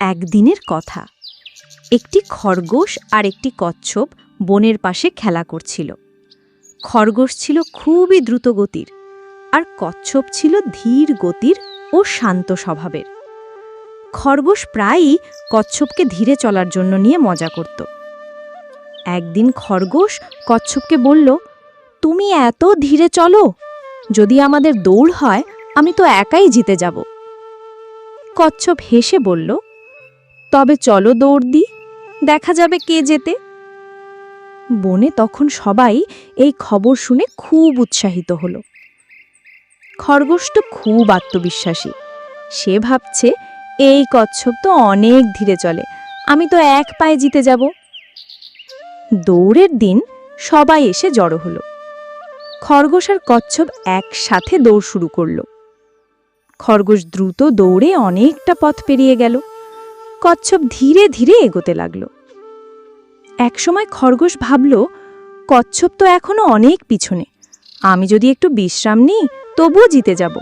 একদিনের কথা। একটি খরগোশ আর একটি কচ্ছপ বনের পাশে খেলা করছিল। খরগোশ ছিল খুবই দ্রুত গতির আর কচ্ছপ ছিল ধীর গতির ও শান্ত স্বভাবের। খরগোশ প্রায়ই কচ্ছপকে ধীরে চলার জন্য নিয়ে মজা করত। একদিন খরগোশ কচ্ছপকে বলল, তুমি এত ধীরে চলো, যদি আমাদের দৌড় হয়, আমি তো একাই জিতে যাব। কচ্ছপ হেসে বলল তবে চলো দৌড় দি দেখা যাবে কে যেতে। বনে তখন সবাই এই খবর শুনে খুব উৎসাহিত হল। খরগোশ তো খুব আত্মবিশ্বাসী। সে ভাবছে, এই কচ্ছপ তো অনেক ধীরে চলে। আমি তো এক পায়ে জিতে যাব। দৌড়ের দিন সবাই এসে জড়ো হলো। খরগোশ আর কচ্ছপ একসাথে দৌড় শুরু করল। খরগোশ দ্রুত দৌড়ে অনেকটা পথ পেরিয়ে গেল। কচ্ছপ ধীরে ধীরে এগোতে লাগল। একসময় খরগোশ ভাবল, কচ্ছপ তো এখনও অনেক পিছনে। আমি যদি একটু বিশ্রাম নিই, তবুও জিতে যাব।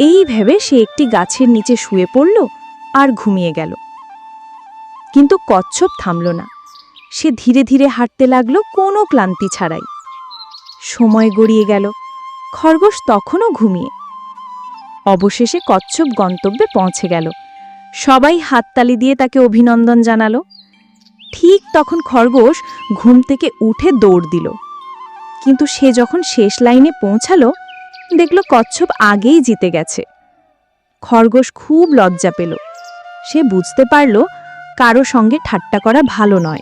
এই ভেবে সে একটি গাছের নিচে শুয়ে পড়ল আর ঘুমিয়ে গেল। কিন্তু কচ্ছপ থামল না। সে ধীরে ধীরে হাঁটতে লাগল কোনো ক্লান্তি ছাড়াই। সময় গড়িয়ে গেল। খরগোশ তখনও ঘুমিয়ে। অবশেষে কচ্ছপ গন্তব্যে পৌঁছে গেল। সবাই হাততালি দিয়ে তাকে অভিনন্দন জানালো। ঠিক তখন খরগোশ ঘুম থেকে উঠে দৌড় দিল। কিন্তু সে যখন শেষ লাইনে পৌঁছালো, দেখল কচ্ছপ আগেই জিতে গেছে। খরগোশ খুব লজ্জা পেল। সে বুঝতে পারল কারও সঙ্গে ঠাট্টা করা ভালো নয়।